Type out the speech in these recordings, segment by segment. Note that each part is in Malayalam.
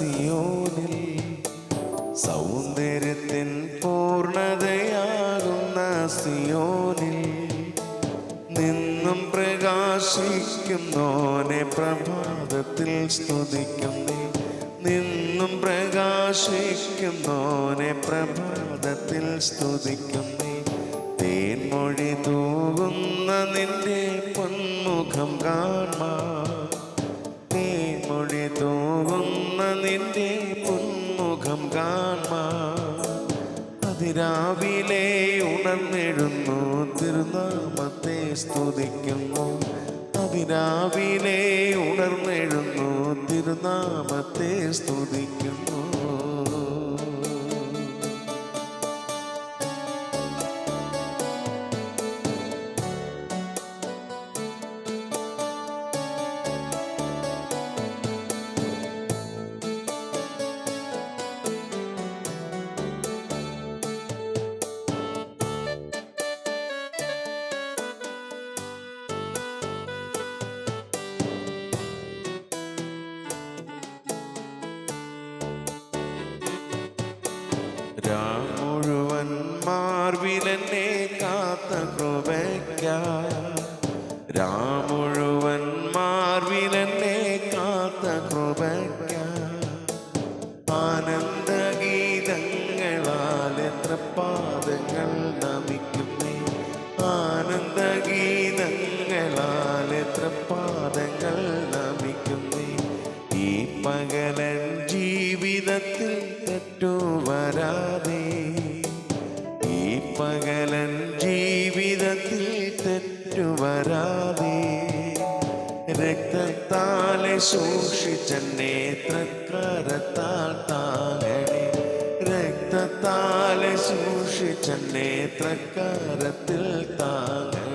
സിയോനിൽ സൗന്ദര്യത്തിൻ പൂർണതയാകുന്ന സിയോനിൽ നിന്നും പ്രകാശിക്കുന്നോനെ പ്രഭാതത്തിൽ സ്തുതിക്കുന്നേ. നിന്നും പ്രകാശിക്കുന്നോനെ പ്രഭാതത്തിൽ സ്തുതിക്കുന്നേ. തേൻമൊഴി തൂകുന്ന നിന്റെ പൊന്മുഖം കാണാ നിന്റെ പൊന്മുഖം കാണാ അതിരാവിലെ ഉണർന്നെഴുന്നു തിരുനാമത്തെ സ്തുതിക്കുന്നു. അതിരാവിലെ ഉണർന്നെഴുന്നു തിരുനാമത്തെ സ്തുതിക്കുന്നു. മാർവിലെന്നെ കാത്ത കൃപയ്ക്ക. രാമുഴുവൻ മാർവിലെന്നെ കാത്ത കൃപയ്ക്ക. ആനന്ദഗീതങ്ങളാൽ എത്ര പാദങ്ങൾ നമിക്കുന്നേ. ആനന്ദഗീതങ്ങളാൽ എത്ര പാദങ്ങൾ നമിക്കുന്നേ. ഈ പകലൻ ജീവിതത്തിൽ തെറ്റു വരാതെ ഈ പകലൻ ജീവിതത്തിൽ തെറ്റു വരാതെ രക്തത്താലെ സൂക്ഷിച്ച നേത്രക്കരത്താൽ താങ്ങണേ രക്തത്താലെ സൂക്ഷിച്ച നേത്രക്കരത്തിൽ താങ്ങണേ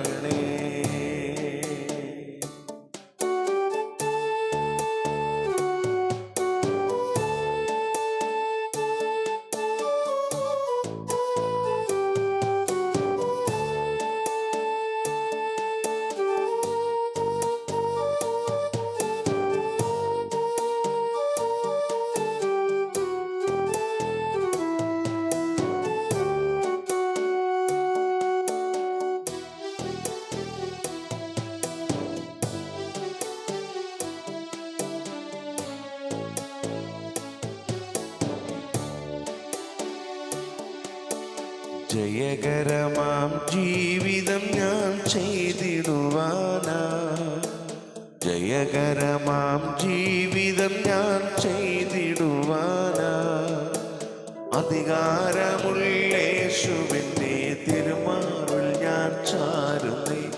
ജയകരമാം ജീവിതം ഞാൻ ചെയ്തിടുവാനാ. ജയകരമാം ജീവിതം ഞാൻ ചെയ്തിടുവാനാ. അധികാരമുള്ളേശുവിന്റെ തിരുമാറിൽ ഞാൻ ചാരുന്നേ.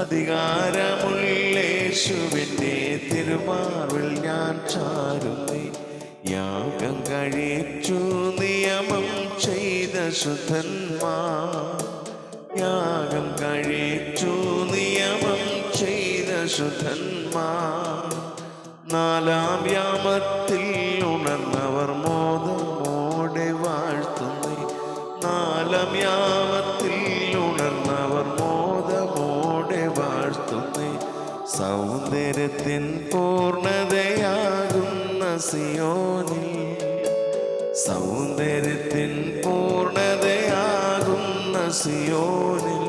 അധികാരമുള്ളേശുവിന്റെ തിരുമാറിൽ ഞാൻ ചാരുന്നേ. യാഗം കഴിച്ചു ചെയ്ത ശുദ്ധന്മാർ യാഗം കഴിച്ചു നിയമം ചെയ്ത ശുദ്ധന്മാ നാലാം യാമത്തിൽ ഉണർന്നവർ മോദമോടെ വാഴ്ത്തുന്നേ. നാലാം യാമത്തിൽ ഉണർന്നവർ മോദമോടെ വാഴ്ത്തുന്നേ. സൗന്ദര്യത്തിൻ പൂർണതയാകുന്ന സിയോനിൽ സൗന്ദര്യത്തിൻ പൂർണതയാകുന്ന സിയോനിൽ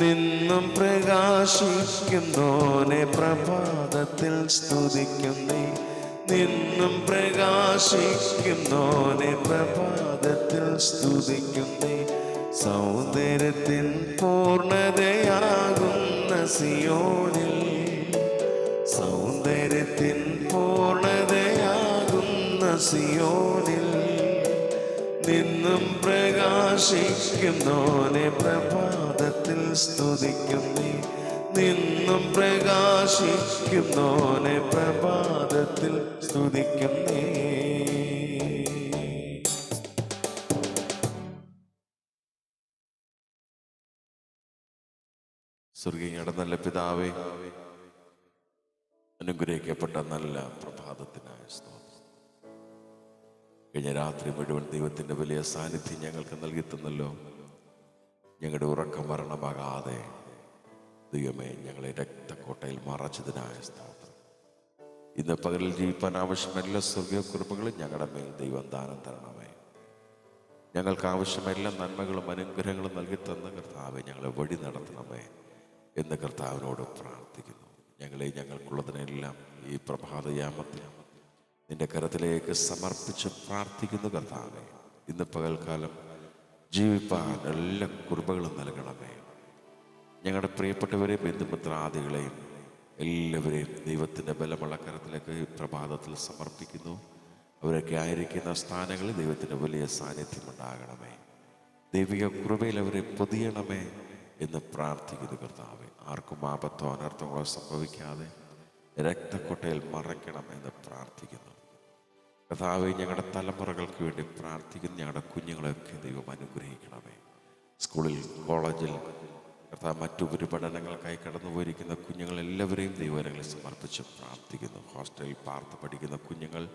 നിന്നും പ്രകാശിക്കുന്നോനെ പ്രഭാതത്തിൽ സ്തുതിക്കുന്നേ നിന്നും പ്രകാശിക്കുന്നോനെ പ്രഭാതത്തിൽ സ്തുതിക്കുന്നേ സൗന്ദര്യത്തിൻ പൂർണതയാകുന്ന സിയോനിൽ സൗന്ദര്യത്തിൻ സിയോനിൽ നിന്നും പ്രകാശിക്കുന്നോനെ പ്രഭാതത്തിൽ സ്തുതിക്കുന്നേ. നിന്നും പ്രകാശിക്കുന്നോനെ പ്രഭാതത്തിൽ സ്തുതിക്കുന്നേ. സ്വർഗീയയുടെ നല്ല പിതാവേ അനുഗ്രഹിക്കപ്പെട്ട നല്ല പ്രഭാതത്തിനായ സ്തോത്രം. കഴിഞ്ഞ രാത്രി മുഴുവൻ ദൈവത്തിന്റെ വലിയ സാന്നിധ്യം ഞങ്ങൾക്ക് നൽകി തന്നല്ലോ ഞങ്ങളുടെ ഉറക്കം മരണമാകാതെ ദൈവമേ ഞങ്ങളെ രക്തക്കോട്ടയിൽ മറച്ചതിനായ സ്ഥാപനം ഇന്ന് പകലിൽ ജീവിപ്പാൻ ആവശ്യമായ എല്ലാ സ്വർഗീയ കുറിപ്പുകളും ഞങ്ങളുടെ മേൽ ദൈവം ദാനം തരണമേ. ഞങ്ങൾക്ക് ആവശ്യമായ എല്ലാ നന്മകളും അനുഗ്രഹങ്ങളും നൽകി തന്ന കർത്താവെ ഞങ്ങളെ വഴി നടത്തണമേ എന്ന് കർത്താവിനോട് പ്രാർത്ഥിക്കുന്നു. ഞങ്ങളെ ഞങ്ങൾക്കുള്ളതിനെല്ലാം ഈ പ്രഭാതയാമത്തിൽ നിന്റെ കരത്തിലേക്ക് സമർപ്പിച്ച് പ്രാർത്ഥിക്കുന്നു കർത്താവെ ഇന്ന് പകൽക്കാലം ജീവിപ്പാൻ എല്ലാ കുറിപ്പുകളും നൽകണമേ. ഞങ്ങളുടെ പ്രിയപ്പെട്ടവരെയും ബന്ധുമിത്രാദികളെയും എല്ലാവരെയും ദൈവത്തിന്റെ ബലമുള്ള കരത്തിലേക്ക് പ്രഭാതത്തിൽ സമർപ്പിക്കുന്നു. അവരൊക്കെ ആയിരിക്കുന്ന സ്ഥാനങ്ങളിൽ ദൈവത്തിന്റെ വലിയ സാന്നിധ്യം ഉണ്ടാകണമേ. ദൈവിക കൃപയിൽ അവരെ പൊതിയണമേ എന്ന് പ്രാർത്ഥിക്കുന്നു കർത്താവെ. ആർക്കും ആപത്തോ അനർത്ഥങ്ങളോ സംഭവിക്കാതെ രക്തക്കൊട്ടയിൽ മറയ്ക്കണം എന്ന് പ്രാർത്ഥിക്കുന്നു. കഥാവെ ഞങ്ങളുടെ തലമുറകൾക്ക് വേണ്ടി പ്രാർത്ഥിക്കുന്ന ഞങ്ങളുടെ കുഞ്ഞുങ്ങളെയൊക്കെ ദൈവം അനുഗ്രഹിക്കണമേ. സ്കൂളിൽ കോളേജിൽ കഥാ മറ്റു കടന്നു പോയിരിക്കുന്ന കുഞ്ഞുങ്ങളെല്ലാവരെയും ദൈവകരങ്ങളിൽ സമർപ്പിച്ച് പ്രാർത്ഥിക്കുന്നു. ഹോസ്റ്റലിൽ പാർത്ത് പഠിക്കുന്ന കുഞ്ഞുങ്ങൾ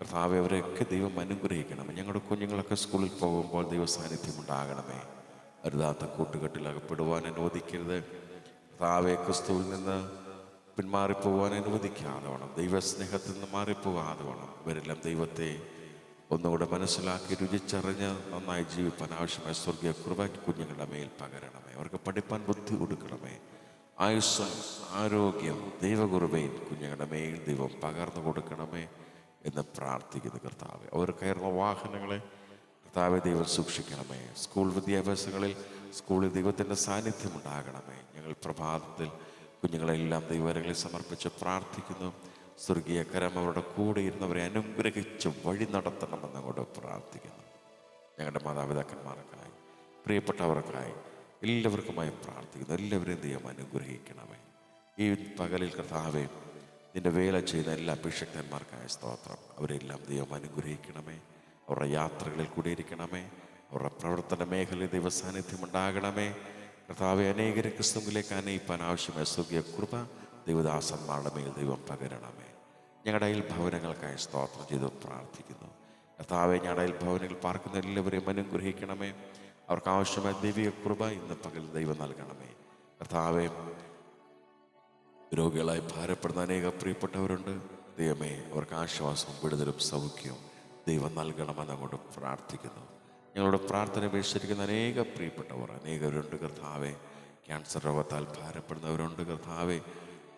കർത്താവ് അവരെയൊക്കെ ദൈവം അനുഗ്രഹിക്കണമേ. ഞങ്ങളുടെ കുഞ്ഞുങ്ങളൊക്കെ സ്കൂളിൽ പോകുമ്പോൾ ദൈവ സാന്നിധ്യം ഉണ്ടാകണമേ. അരുതാത്ത കൂട്ടുകെട്ടിൽ അകപ്പെടുവാൻ അനുവദിക്കരുത്. കർത്താവെ ക്രിസ്തുവിൽ നിന്ന് പിന്മാറിപ്പോവാൻ അനുവദിക്കാതെ വേണം. ദൈവസ്നേഹത്തിൽ നിന്ന് മാറിപ്പോകാതെ വേണം. ഇവരെല്ലാം ദൈവത്തെ ഒന്നുകൂടെ മനസ്സിലാക്കി രുചിച്ചറിഞ്ഞ് നന്നായി ജീവിപ്പാൻ ആവശ്യമായ സ്വർഗീയ കൃപ കുഞ്ഞുങ്ങളുടെ മേൽ പകരണമേ. അവർക്ക് പഠിപ്പാൻ ബുദ്ധി കൊടുക്കണമേ. ആയുസ്സും ആരോഗ്യം ദൈവകുറവയിൽ കുഞ്ഞുങ്ങളുടെ മേൽ ദൈവം പകർന്നു കൊടുക്കണമേ എന്ന് പ്രാർത്ഥിക്കുന്നു കർത്താവ്. അവർ കയറുന്ന വാഹനങ്ങളെ കർത്താവെ ദൈവം സൂക്ഷിക്കണമേ. സ്കൂൾ വിദ്യാഭ്യാസങ്ങളിൽ സ്കൂളിൽ ദൈവത്തിന്റെ സാന്നിധ്യം ഉണ്ടാകണമേ. ഞങ്ങൾ പ്രഭാതത്തിൽ കുഞ്ഞുങ്ങളെല്ലാം ദൈവരങ്ങളിൽ സമർപ്പിച്ച് പ്രാർത്ഥിക്കുന്നു. സ്വർഗീയ കരം അവരുടെ കൂടെ ഇരുന്നവരെ അനുഗ്രഹിച്ച് വഴി നടത്തണമെന്ന് അങ്ങോട്ട് പ്രാർത്ഥിക്കുന്നു. ഞങ്ങളുടെ മാതാപിതാക്കന്മാർക്കായി പ്രിയപ്പെട്ടവർക്കായി എല്ലാവർക്കുമായി പ്രാർത്ഥിക്കുന്നു. എല്ലാവരെയും ദൈവം അനുഗ്രഹിക്കണമേ. ഈ പകലിൽ കർത്താവേ നിന്റെ വേല ചെയ്ത എല്ലാ അഭിഷക്തന്മാർക്കായ സ്തോത്രം. അവരെല്ലാം ദൈവം അനുഗ്രഹിക്കണമേ. അവരുടെ യാത്രകളിൽ കൂടിയിരിക്കണമേ. അവരുടെ പ്രവർത്തന മേഖലയിൽ ദൈവസാന്നിധ്യം ഉണ്ടാകണമേ. കർത്താവെ അനേകരെ ക്രിസ്തുവിലേക്ക് അനയിപ്പാൻ ആവശ്യമായ സ്വർഗീയ കൃപ ദൈവദാസന്മാരുടെ മേൽ ദൈവം പകരണമേ. ഞങ്ങളുടെ അയൽ ഭവനങ്ങൾക്കായി സ്തോത്രം ചെയ്ത് പ്രാർത്ഥിക്കുന്നു. കർത്താവെ ഞങ്ങളുടെ അയൽ ഭവനങ്ങൾ പാർക്കുന്ന എല്ലാവരെയും അനുഗ്രഹിക്കണമേ. അവർക്ക് ആവശ്യമായ ദൈവിക കൃപ ഇന്ന് പകൽ ദൈവം നൽകണമേ. കർത്താവെ രോഗികളായി ഭാരപ്പെടുന്ന അനേക പ്രിയപ്പെട്ടവരുണ്ട്. ദൈവമേ അവർക്ക് ആശ്വാസവും വിടുതലും സൗഖ്യവും ദൈവം നൽകണമെന്ന് അങ്ങോട്ട് പ്രാർത്ഥിക്കുന്നു. ഞങ്ങളുടെ പ്രാർത്ഥന അപേക്ഷിച്ചിരിക്കുന്ന അനേക പ്രിയപ്പെട്ടവർ അനേകരുണ്ട് കർത്താവെ. ക്യാൻസർ രോഗത്താൽ ഭാരപ്പെടുന്നവരുണ്ട് കർത്താവെ.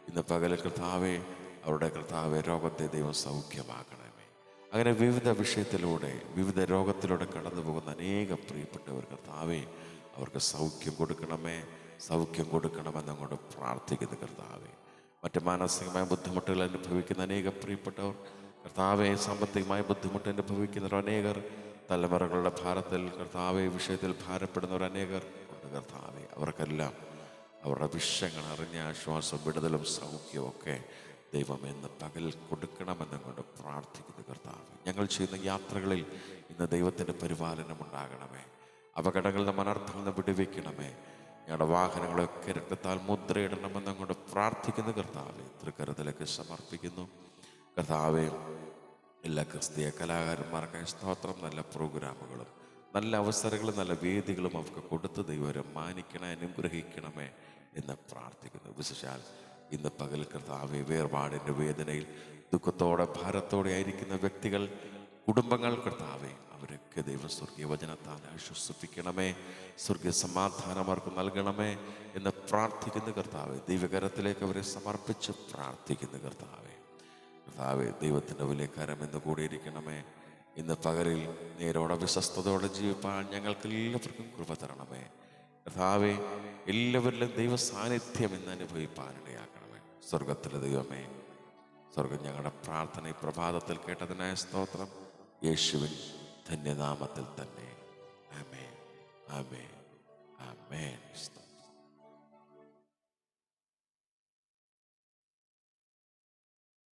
ഇന്ന് പകൽ കർത്താവെ അവരുടെ കർത്താവെ രോഗത്തെ ദൈവം സൗഖ്യമാക്കണമേ. അങ്ങനെ വിവിധ വിഷയത്തിലൂടെ വിവിധ രോഗത്തിലൂടെ കടന്നു പോകുന്ന അനേക പ്രിയപ്പെട്ടവർ കർത്താവെ അവർക്ക് സൗഖ്യം കൊടുക്കണമേ സൗഖ്യം കൊടുക്കണമെന്ന് അങ്ങോട്ട് പ്രാർത്ഥിക്കുന്നു കർത്താവെ. മറ്റ് മാനസികമായ ബുദ്ധിമുട്ടുകൾ അനുഭവിക്കുന്ന അനേക പ്രിയപ്പെട്ടവർ കർത്താവെ സാമ്പത്തികമായ ബുദ്ധിമുട്ട് അനുഭവിക്കുന്നവർ അനേകർ തലമുറകളുടെ ഭാരത്തിൽ കർത്താവെ വിഷയത്തിൽ ഭാരപ്പെടുന്നവർ അനേകർ ഉണ്ട് കർത്താവെ. അവർക്കെല്ലാം അവരുടെ വിഷയങ്ങൾ അറിഞ്ഞ ആശ്വാസം വിടുതലും സൗഖ്യവും ഒക്കെ ദൈവം എന്ന് പകൽ കൊടുക്കണമെന്നും കൊണ്ട് പ്രാർത്ഥിക്കുന്നു കർത്താവ്. ഞങ്ങൾ ചെയ്യുന്ന യാത്രകളിൽ ഇന്ന് ദൈവത്തിന്റെ പരിപാലനം ഉണ്ടാകണമേ. അപകടങ്ങളുടെ മനർത്ഥം നിന്ന് വിടുവിക്കണമേ. ഞങ്ങളുടെ വാഹനങ്ങളൊക്കെ രക്തത്താൽ മുദ്രയിടണമെന്നും കൊണ്ട് പ്രാർത്ഥിക്കുന്നു കർത്താവെ. തൃക്കരത്തിലേക്ക് സമർപ്പിക്കുന്നു. കർത്താവെ എല്ലാ ക്രിസ്തീയ കലാകാരന്മാർക്കായി സ്തോത്രം നല്ല പ്രോഗ്രാമുകളും നല്ല അവസരങ്ങളും നല്ല വേദികളും അവർക്ക് കൊടുത്ത് ദൈവരെ മാനിക്കണേ അനുഗ്രഹിക്കണമേ എന്ന് പ്രാർത്ഥിക്കുന്നു. വിശേഷാൽ ഇന്ന് പകൽ കർത്താവെ വേർപാടിന്റെ വേദനയിൽ ദുഃഖത്തോടെ ഭാരത്തോടെ ആയിരിക്കുന്ന വ്യക്തികൾ കുടുംബങ്ങൾ കർത്താവെ അവരൊക്കെ ദൈവം സ്വർഗീയ വചനത്താൽ ആശ്വസിപ്പിക്കണമേ സ്വർഗീയ സമാധാനം അവർക്ക് നൽകണമേ എന്ന് പ്രാർത്ഥിക്കുന്ന കർത്താവെ. ദൈവകരത്തിലേക്ക് അവരെ സമർപ്പിച്ച് പ്രാർത്ഥിക്കുന്ന കർത്താവെ. കർത്താവെ ദൈവത്തിന്റെ വലിയ കരം എന്ന് കൂടിയിരിക്കണമേ. ഇന്ന് പകലിൽ നേരോടെ വിശ്വസ്തയോടെ ജീവിപ്പാൻ ഞങ്ങൾക്ക് എല്ലാവർക്കും കൃപ തരണമേ. കർത്താവെ എല്ലാവരിലും ദൈവ സാന്നിധ്യം ഇന്ന് അനുഭവിപ്പാനിടയാക്കണമേ. സ്വർഗത്തിലെ ദൈവമേ സ്വർഗം ഞങ്ങളുടെ പ്രാർത്ഥന ഈ പ്രഭാതത്തിൽ കേട്ടതിനായ സ്തോത്രം. യേശുവിൻ ധന്യനാമത്തിൽ തന്നെ. ആമേ ആമേ ആമേ സ്തോത്രം